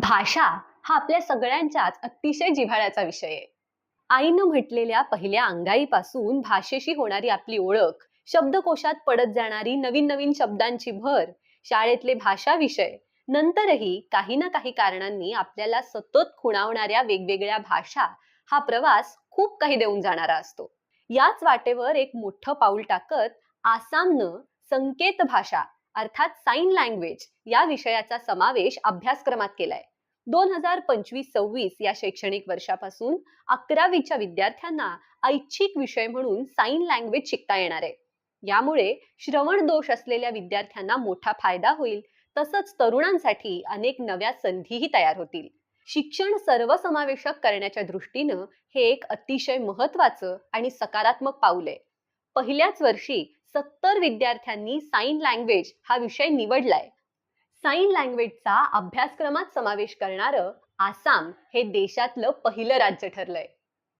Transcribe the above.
भाषा हा आपल्या सगळ्यांच्याच अतिशय जिव्हाळ्याचा विषय आहे. आईनं म्हटलेल्या पहिल्या अंगाईपासून भाषेशी होणारी आपली ओळख शब्दकोशात पडत जाणारी नवीन नवीन शब्दांची भर शाळेतले भाषा विषय नंतरही काही ना काही कारणांनी आपल्याला सतत खुणावणाऱ्या वेगवेगळ्या भाषा हा प्रवास खूप काही देऊन जाणारा असतो. याच वाटेवर एक मोठं पाऊल टाकत आसामनं संकेत भाषा अर्थात साइन लँग्वेज या विषयाचा समावेश अभ्यासक्रमात केलाय. दोन हजार पंचवीस सव्वीस या शैक्षणिक वर्षापासून अकरावीच्या विद्यार्थ्यांना ऐच्छिक विषय म्हणून साइन लँग्वेज शिकता येणार आहे. यामुळे श्रवण दोष असलेल्या विद्यार्थ्यांना मोठा फायदा होईल. तसंच तरुणांसाठी अनेक नव्या संधीही तयार होतील. शिक्षण सर्वसमावेशक करण्याच्या दृष्टीनं हे एक अतिशय महत्वाचं आणि सकारात्मक पाऊल आहे. पहिल्याच वर्षी सत्तर विद्यार्थ्यांनी साइन लँग्वेज हा विषय निवडलाय. साइन लँग्वेजचा अभ्यासक्रमात समावेश करणारं आसाम हे देशातलं पहिलं राज्य ठरलंय.